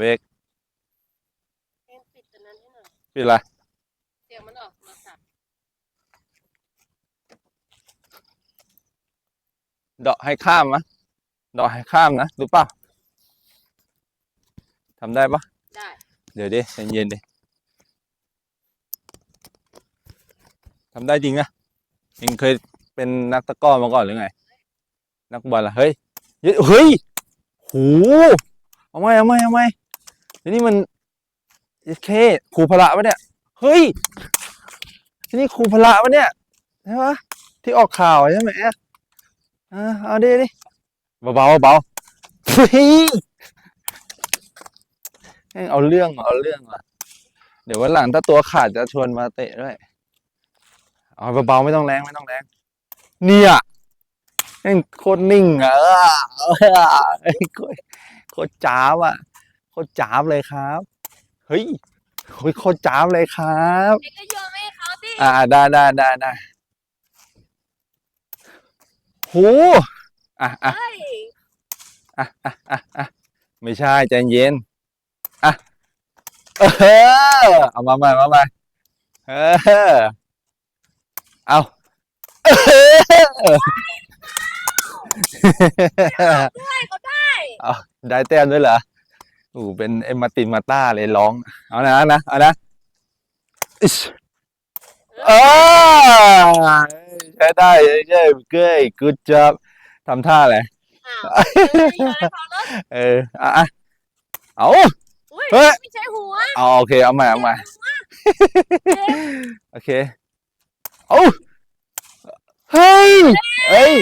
เบกเอ็นปิดตัวนั้นให้หน่อยปิดอะไรเสียงมันออกโทรศัพท์เดาะให้ข้ามมะเดาะให้ข้ามนะรู้ป่ะทำได้ปะได้ เดี๋ยวดิใจเย็นดิทำได้จริงนะเองเคยเป็นนักตะกร้อมาก่อนหรือไง นักบอลล่ะเฮ้ยเฮ้ยเฮ้ยโหเอาไหมเอาไหมเอาไหม นี่มันเคครูพละปะเนี่ยเฮ้ยทีนี่ครูพละปะเนี่ยใช่ปะที่ออกข่าวใช่ไหมอะเอาดิดิเบาๆเบาเฮ้ยเอาเรื่องเอาเรื่องว่ะเดี๋ยววันหลังถ้าตัวขาดจะชวนมาเตะด้วยเอาเบาๆไม่ต้องแรงไม่ต้องแรงเนี่ยแม่งโคตรนิ่งอะเออเออเฮ้ยโคตรจ้าบอะ ตรจ้าบเลยครับ เฮ้ยโอ้ยโคตรจ้าบเลยครับเด็กก็โยนให้เขาสิอ่าได้ได้ได้ได้โหอะอะเฮ้ยอะอะอะอะไม่ใช่ใจเย็นอะเออเอามาใหม่มาใหม่เออเอาเออได้ก็ได้เอาได้แต้มด้วยเหรอ โอ้โหเป็นเอ็มมาตินมาต้าเลยร้อง เอานะเอานะเอานะอิ๊ชเออใช้ได้ใช้ได้เก้ยกูจับทำท่าอะไรอ้าวเออโยนให้เขาแล้วเอออะอะเอาอุ้ยเฮ้ยไม่ใช่หัวเอาโอเคเอาใหม่เอาใหม่เจ็บโอเคเอาเฮ้ยเฮ้ย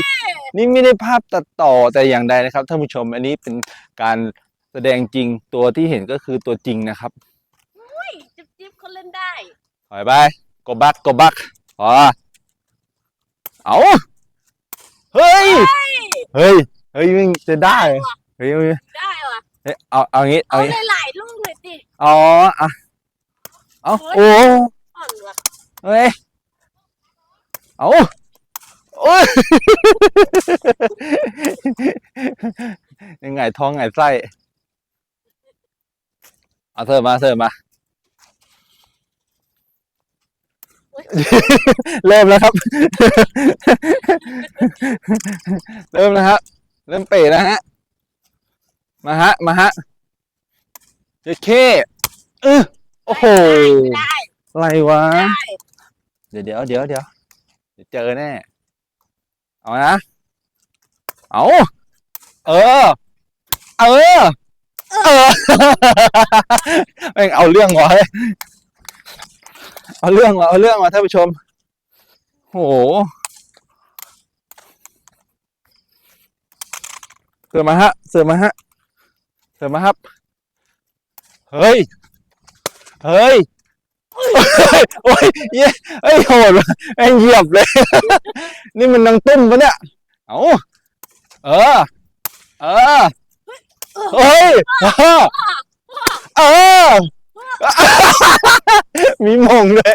นี่ไม่ได้ภาพตัดต่อแต่อย่างใดนะครับท่านผู้ชม อันนี้เป็นการ แสดงจริงตัวที่เห็นก็คือตัวจริงนะครับอุ้ยจิ๊บจิ๊บเขาเล่นได้ถอยไปกบักกบักพอเอาเฮ้ย เฮ้ย เฮ้ยมึงจะได้เหรอเฮ้ยเฮ้ยได้ว่ะเฮ้ยเอาเอางี้เอาเอางี้หลายๆลูกเลยสิอ๋ออะเอาเฮ้โอ้ยอ่อนว่ะเฮ้ยเอาโอ้ยยังไงท้องไงไส้ เอาเสิร์ฟมาเสิร์ฟมา เริ่มแล้วครับ เริ่มแล้วครับ เริ่มเป๋แล้วฮะ มาฮะ มาฮะเจเคเออโอ้โหได้อะไรวะได้เดี๋ยวเดี๋ยวเดี๋ยวเดี๋ยวเดี๋ยวเจอแน่ เอานะ เอา เออ เออ เออแม่งเอาเรื่องวะเอาเรื่องวะเอาเรื่องวะท่านผู้ชมโหเสือมาฮะเสือมาฮะเสือมาครับ เฮ้ย เฮ้ยโอ้ยเย้เอ้โหดว่ะแม่งเหยียบเลย นี่มันนางตุ้มปะเนี่ย เอาเออ เออ เฮ้ยเออเออมีมงเลย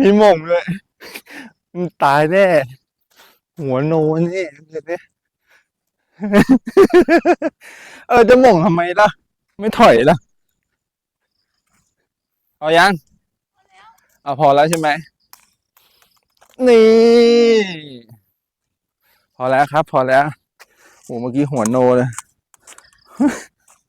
มีมงเลยมันตายแน่ หัวโนนี่เนี่ยเออจะมงทำไมล่ะ ไม่ถอยล่ะ เอายังเอาพอแล้วใช่ไหมนี่ พอแล้วครับ พอแล้วโอ้เมื่อกี้หัวโนเลย